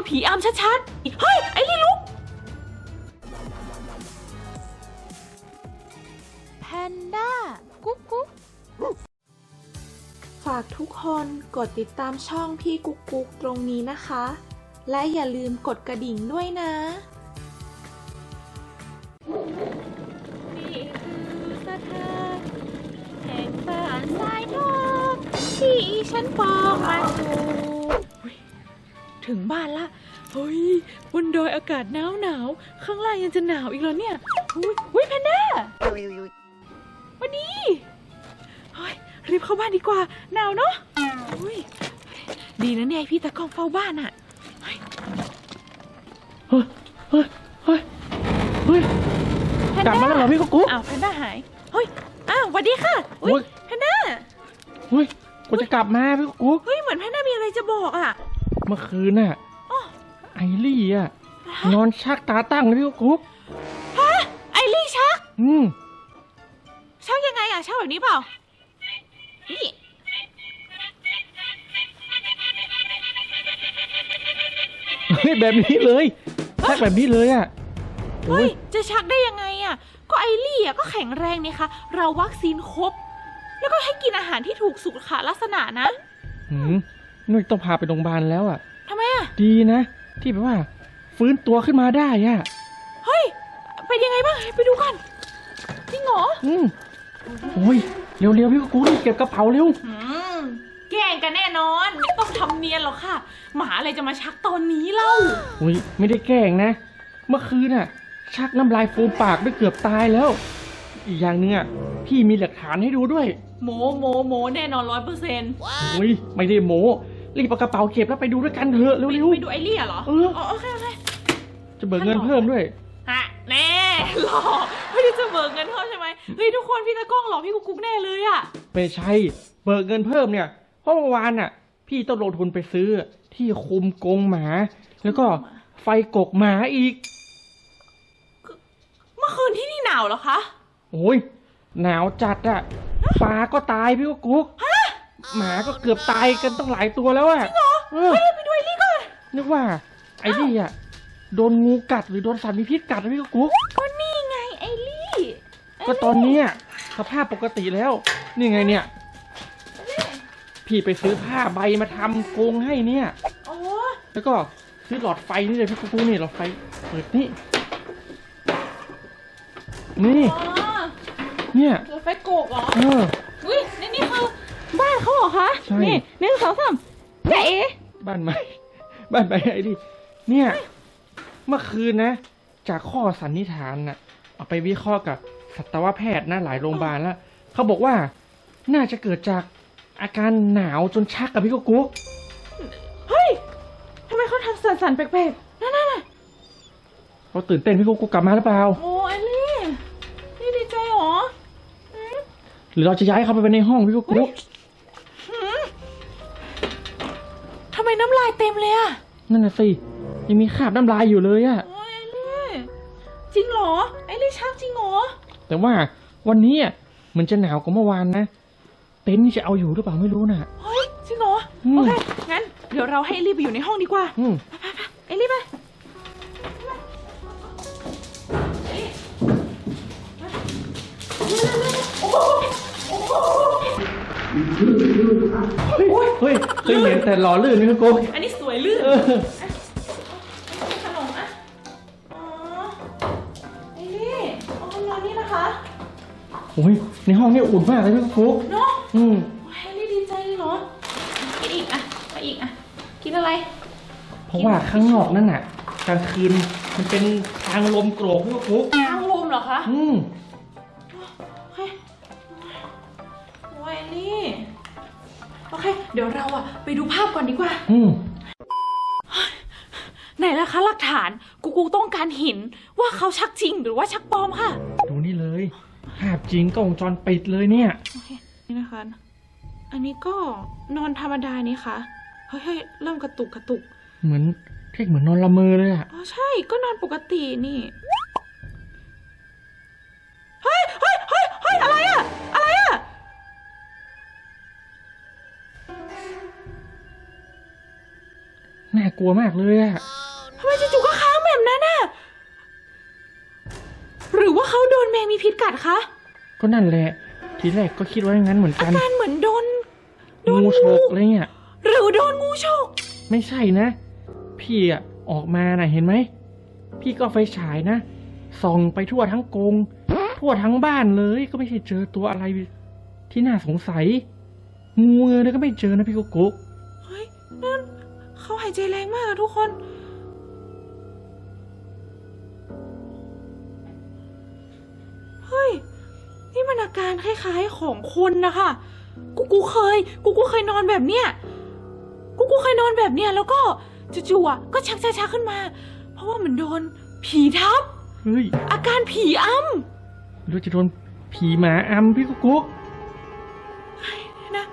นผีอำชัดๆ เฮ้ย ไอ้ลี่ลุก แพนด้า กุ๊กกุ๊กฝากทุกคนกดติดตามช่องพี่กุ๊กกุ๊กตรงนี้นะคะ และอย่าลืมกดกระดิ่งด้วยนะ นี่คือสถานแห่งบ้านทรายทองที่ฉันปองมาถู ถึงบ้านละ เฮ้ย บนดอยอากาศหนาวหนาวๆข้างล่างยังจะหนาวอีกแล้วเนี่ยอุ้ยอุ้ยแพนด้าวันนี้เฮ้ย รีบเข้าบ้านดีกว่า หนาวเนาะอุ้ยดีนะเนี่ยพี่ตะกล้องเฝ้าบ้านอะเฮ้ย เฮ้ย เฮ้ยเฮ้ยแพนกลับด้ามาแล้วเหรอพี่กุ๊กกุ๊กอ้าวแพนด้าหาย เฮ้ย อ้าวสวัสดีค่ะ อุ้โอ๊ยยแพนด้า เฮ้ยกูจะกลับมาพี่กุ๊กกุ๊กเฮ้ย เหมือนแพนด้ามีอะไรจะบอกอะ เมื่อคืนน่ะอ้อไอรี่อะนอนชักตาตั้งเลยพี่กุ๊กกุ๊กฮะไอลี่ชัก อืมชักยังไงอะชักแบบนี้เปล่า นี่เฮ้ยแบบนี้เลยชักแบบนี้เลยอะโอ้เฮ้ยยจะชักได้ยังไงอะ ก็ไอลี่อะก็แข็งแรงนี่คะเราวัคซีนครบ แล้วก็ให้กินอาหารที่ถูกสุขลักษณะนะหืมนุ้ยต้องพาไปโรงพยาบาลแล้วอะทำไม อะดีนะ ที่แบบว่า ฟื้นตัวขึ้นมาได้อะเฮ้ย เป็นยังไงบ้าง ไปดูกันจริงเหรออืมโอ้ยเร็วๆพี่กุ๊กกุ๊กรีบเก็บกระเป๋าเร็ว อืมแกล้งกันแน่นอน ไม่ต้องทำเนียนหรอกค่ะ หมาอะไรจะมาชักตอนนี้เล่า อุ้ยไม่ได้แกล้งนะ เมื่อคืนน่ะ ชักน้ำลายฟูมปากได้เกือบตายแล้ว อีกอย่างหนึงอะพี่มีหลักฐานให้ดูด้วยโมโมโมแน่นอนร้อยเปอร์เซ็นต์อุ้ยไม่ได้โม รีบเอากระเป๋าเก็บแล้วไปดูด้วยกันเถอะเร็วไปดูไอเลี่ยเหรอเออโอเคโอเคๆจะเบิกเงินเพิ่มด้วย ฮะแน่หรอไม่ได้จะเบิกเงินเพิ่มใช่ไหมเฮ้ยทุกคนพี่ตะกล้องหลอกพี่กุ๊กกุ๊กแน่เลยอะไม่ใช่ เบิกเงินเพิ่มเนี่ย เพราะเมื่อวานน่ะ พี่ต้องลงทุนไปซื้อที่คุมกรงหมา แล้วก็ไฟกกหมาอีก เมื่อคืนที่นี่หนาวเหรอคะ โอ้ยหนาวจัดอะปลาก็ตายพี่กุ๊กกุ๊ก หมาก็เกือบตายกันต้องหลายตัวแล้วอะจริงเหรอเออเฮ้ยไปดูไอเลี่ก่อนนึกว่า ไอ้นี่อะโดนงูกัดหรือโดนสัตว์มีพิษกัดนะพี่กุ๊กกุ๊กก็นี่ไงไอลี่ก็ตอนเนี้ยสภาพปกติแล้ว นี่ไงเนี่ย พี่ไปซื้อผ้าใบมาทำกรงให้เนี่ย โอ้แล้วก็ซื้อหลอดไฟนี่เลยพี่กุ๊กกุ๊กนี่หลอดไฟเปิดนี่ นี่อ๋อเนี่ย รถไฟโกกเหรอเอออุ้ยนี่นี่คือบ้าน เขาเหรอคะใช่ นี่หนึ่งสองสามเจ๊บ้านใหม่บ้านใหม่ไอ้ดิเนี่ย เมื่อคืนนะ จากข้อสันนิษฐานน่ะเอาไปวิเคราะห์กับสัตวแพทย์นะหลายโรงพยาบาลแล้วเขาบอกว่าน่าจะเกิดจากอาการหนาวจนชักกับพี่กุ๊กกุ๊กเฮ้ยทำไมเขาทำสั่นๆแปลกๆนั่นน่ะเขาตื่นเต้นพี่กุ๊กกุ๊กกลับมาหรือเปล่า โอ้ไอลี่นี่ดีใจเหรออืมหรือเราจะย้ายเขาไปไว้ในห้องพี่กุ๊กกุ๊กำไมน้ำลายเต็มเลยอะนั่นน่ะสิ ยังมีคราบน้ำลายอยู่เลยอะโอ้ยไอลี่จริงเหรอ ไอลี่ชักจริงเหรอ แต่ว่าวันนี้อะเหมือนจะหนาวกว่าเมื่อวานนะ เต็นท์นี่จะเอาอยู่หรือเปล่าไม่รู้น่ะ เฮ้ยจริงเหรอ อืม โอเค งั้น เดี๋ยวเราให้ไอลี่ไปอยู่ในห้องดีกว่า อืมไอลี่ไป เฮ้ยเฮ้ยเค ยเห็นแต่หล่อลื่นนี่พี่กุ๊กอันนี้สวยลื่นเออขนมอะ อ๋อไอลี่เอาขนมนี่นะคะ โอ้ยในห้องนี่อุ่นมากเลยพี่กุ๊กเนาะอืมโอ้ยไอลี่ดีใจเลยเหรอกินอีกอะไปอีกอะ กินอะไร เพราะว่าข้างนอกนั่นน่ะกลางคืนมันเป็นทางลมโกรกพี่กุ๊กทางลมเหรอคะ อืม โอเค เดี๋ยวเราอะไปดูภาพก่อนดีกว่า อืมไหนล่ะคะหลักฐาน กูกูต้องการเห็นว่าเขาชักจริงหรือว่าชักปลอมค่ะ ดูนี่เลย ภาพจริงกล้องวงจรปิดเลยเนี่ย โอเค นี่นะคะ อันนี้ก็นอนธรรมดานี่ค่ะเฮ้ยเฮ้ยเริ่มกระตุกกระตุก เหมือนเรียกเหมือนนอนละเมอเลยอะอ๋อใช่ก็นอนปกตินี่ น่ากลัวมากเลยอะทำไมจู่ๆก็ค้างแบบนั้นน่ะ หรือว่าเขาโดนแมงมีพิษกัดคะก็นั่นแหละ ทีแรกก็คิดว่าอย่างนั้นเหมือนกัน การเหมือนโดน โดนงูฉกงูอะไรเงี้ย หรือโดนงูฉก ไม่ใช่นะ พี่อะออกมาน่ะเห็นไหม พี่ก็เอาไฟฉายนะ ส่องไปทั่วทั้งกรงทั่วทั้งบ้านเลยก็ไม่ใช่เจอตัวอะไรที่น่าสงสัย งูเงยเลยก็ไม่เจอนะพี่กุ๊กกุ๊ก เฮ้ยนั่น เขาหายใจแรงมากอะทุกคน เฮ้ย นี่มันอาการคล้ายๆของคนนะคะ กูกูเคย กูกูเคยนอนแบบเนี้ย กูกูเคยนอนแบบเนี้ยแล้วก็จู่ๆอะก็ชักช้าๆขึ้นมา เพราะว่ามันโดนผีทับ เฮ้ยอาการผีอ้หรือจะโดนผีหมาอำพี่กุ๊กกุ๊กำนะ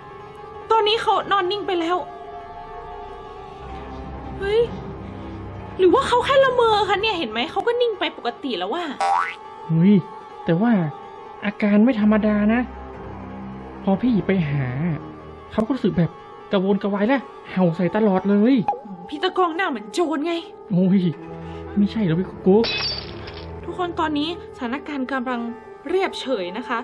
ตอนนี้เขานอนนิ่งไปแล้ว เฮ้ย หรือว่าเขาแค่ละเมอคะเนี่ยเห็นไหมเขาก็นิ่งไปปกติแล้วว่า เฮ้ยแต่ว่าอาการไม่ธรรมดานะ พอพี่ไปหา เขาก็รู้สึกแบบกระวนกระวายและเห่าใส่ตลอดเลยพี่ตะกองหน้าเหมือนโจรไง โอ้ยไม่ใช่หรอกพี่กุ๊กกุ๊กทุกคนตอนนี้สถานการณ์กำลังเรียบเฉยนะคะ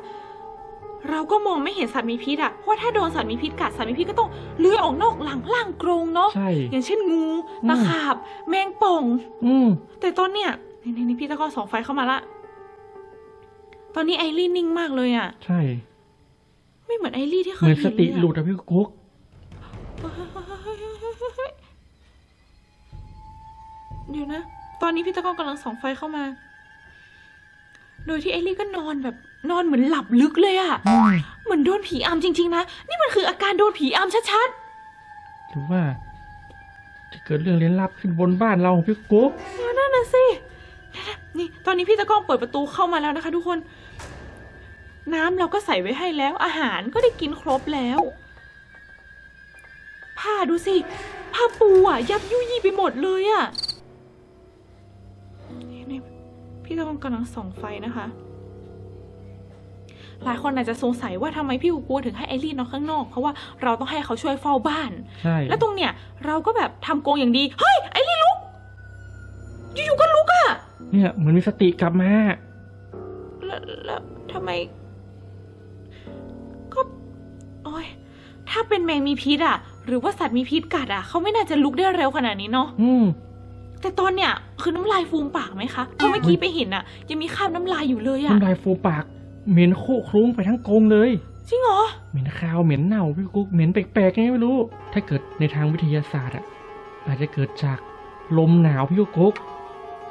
เราก็มองไม่เห็นสัตว์มีพิษอะเพราะว่าถ้าโดนสัตว์มีพิษกัดสัตว์มีพิษก็ต้องเลื้อยออกนอกหลังล่างกรงเนาะ ใช่ อย่างเช่นงูอืมตะขาบ แมงป่อง อืม แต่ตอนเนี้ยนี่นี่นี่พี่ตะกร้อสองไฟเข้ามาละ ตอนนี้ไอรี่นิ่งมากเลยอะใช่ ไม่เหมือนไอรี่ที่เคเหมืยอนสเห็นติเลยอะหลุดอะพี่กุ๊กเดี๋ยวนะ ตอนนี้พี่ตะกร้อกำลังส่องไฟเข้ามา โดยที่ไอรี่ก็นอนแบบนอนเหมือนหลับลึกเลยอะอืมเหมือนโดนผีอำจริง ๆ นะ นี่มันคืออาการโดนผีอำชัดหรือว่า จะเกิดเรื่องเลี้ยนลับขึ้นบนบ้านเราพี่กุ๊กๆเออนั่นน่ะสินี่ ตอนนี้พี่ตะกร้องเปิดประตูเข้ามาแล้วนะคะ ทุกคน น้ำเราก็ใส่ไว้ให้แล้ว อาหารก็ได้กินครบแล้ว ผ้าดูสิ ผ้าปูอะ ยับยุยี่ไปหมดเลยอะ พี่ตะกร้องกำลังส่องไฟนะคะ หลายคนอาจจะสงสัยว่าทำไมพี่กูกูถึงให้ไอรีนนอนข้างนอก เพราะว่าเราต้องให้เขาช่วยเฝ้าบ้านใช่แล้วตรงเนี้ยเราก็แบบทำกรงอย่างดี เฮ้ยไอรีนลุก อยู่ๆก็ลุกอะเนี่ยเหมือนมีสติกลับมา แล้วแล้วทำไม ก็ โอ้ยถ้าเป็นแมงมีพิษอะหรือว่าสัตว์มีพิษกัดอะเขาไม่น่าจะลุกได้เร็วขนาดนี้เนาะอืมแต่ตอนเนี้ย คือน้ำลายฟูมปากไหมคะเพราะเมื่อกี้ไปเห็นอะยังมีคราบน้ำลายอยู่เลยอะน้ำลายฟูมปาก เหม็นโคคลุ้งไปทั้งกรงเลยจริงเหรอเหม็นคาวเหม็นเน่าพี่กุ๊กเหม็นแปลกๆไงไม่รู้ ถ้าเกิดในทางวิทยาศาสตร์อะอาจจะเกิดจากลมหนาวพี่กุ๊ก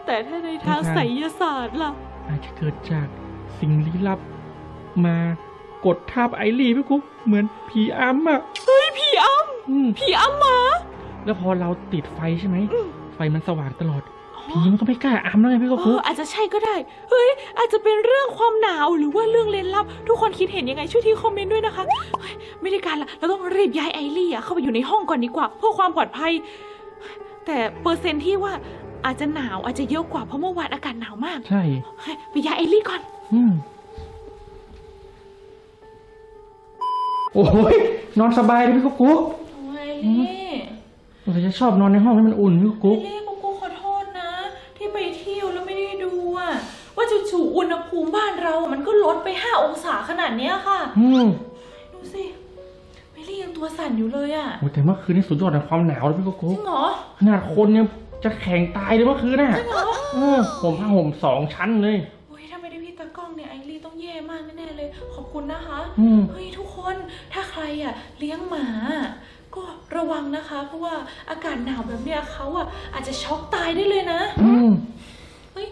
แต่ถ้าในทางในทางไสยศาสตร์ล่ะ อาจจะเกิดจากสิ่งลี้ลับ มากดทับไอรีพี่กุ๊กเหมือนผีอำอะเฮ้ยผีอ้อืมำผีอ้ำหมาแล้วพอเราติดไฟใช่ไหมอืมไฟมันสว่างตลอดอ๋อ ผีมันก็ไม่กล้าอำแล้วไงพี่เอกุ๊อกอาจจะใช่ก็ได้ เฮ้ย อาจจะเป็นเรื่องความหนาวหรือว่าเรื่องเล่นลับ ทุกคนคิดเห็นยังไงช่วยที่คอมเมนต์ด้วยนะคะเฮ้ยไม่ได้การละ เราต้องรีบย้ายไอรี่อะเข้าไปอยู่ในห้องก่อนดีกว่า เพื่อความปลอดภัย แต่เปอร์เซ็นต์ที่ว่าอาจจะหนาวอาจจะเยอะกว่าเพราะเมื่อวานอากาศหนาวมากใช่ เฮ้ยไปย้ายไอรี่ก่อน อืม โอ้ยนอนสบายเลยพี่กุ๊กโอ้ยไอรี่เราจะชอบนอนในห้องให้มันอุ่นพี่กุ๊ก ไอรี่กูกูขอโทษนะ ที่ไปเที่ยวแล้วไม่ได้ดูอะว่าจู่ๆอุณหภูมิบ้านเรามันก็ล ดไปห้าองศาขนาดเนี้ยค่ะ อืมดูสิไอรี่ยังตัวสั่นอยู่เลยอะโอ้ยแต่เมื่อคืนนี่สุดยอดในความหนาวเลยพี่กุ๊กจริงเหรอขนาดคนยังจะแข็งตายเลยเมื่อคืนน่ะจริงเหรอเออผมผ้าห่มสองชั้นเลย โอ้ยถ้าไม่ได้พี่ตากล้องเนี่ยไอรีต้องแย่มากแน่ๆเลย ขอบคุณนะคะ อืม เฮ้ยทุกคนถ้าใครอะเลี้ยงหมา ก็ระวังนะคะ เพราะว่าอากาศหนาวแบบเนี้ยเขาอะอาจจะช็อกตายได้เลยนะ อืม เฮ้ย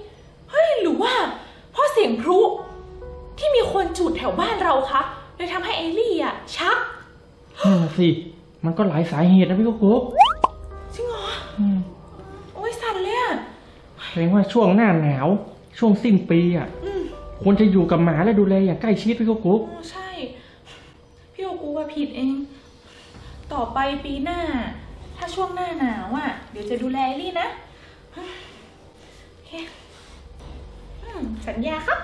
เฮ้ย หรือว่าเพราะเสียงพลุที่มีคน จุดแถวบ้านเราคะเลยทำให้ไอรี่อะชักนั่นน่ะสิ มันก็หลายสาเหตุนะพี่กุ๊กจริงเหรออืมโอ้ยสั่นเลยอะแสดงว่าช่วงหน้าหนาว ช่วงสิ้นปีอะ อืมควรจะอยู่กับหมาและดูแลอย่างใกล้ชิดพี่กุ๊กโอ้ใช่ พี่โอกูว่าผิดเอง ต่อไปปีหน้า ถ้าช่วงหน้าหนาวอะ เดี๋ยวจะดูแลไอรี่นะโอเคอืมสัญญาครับ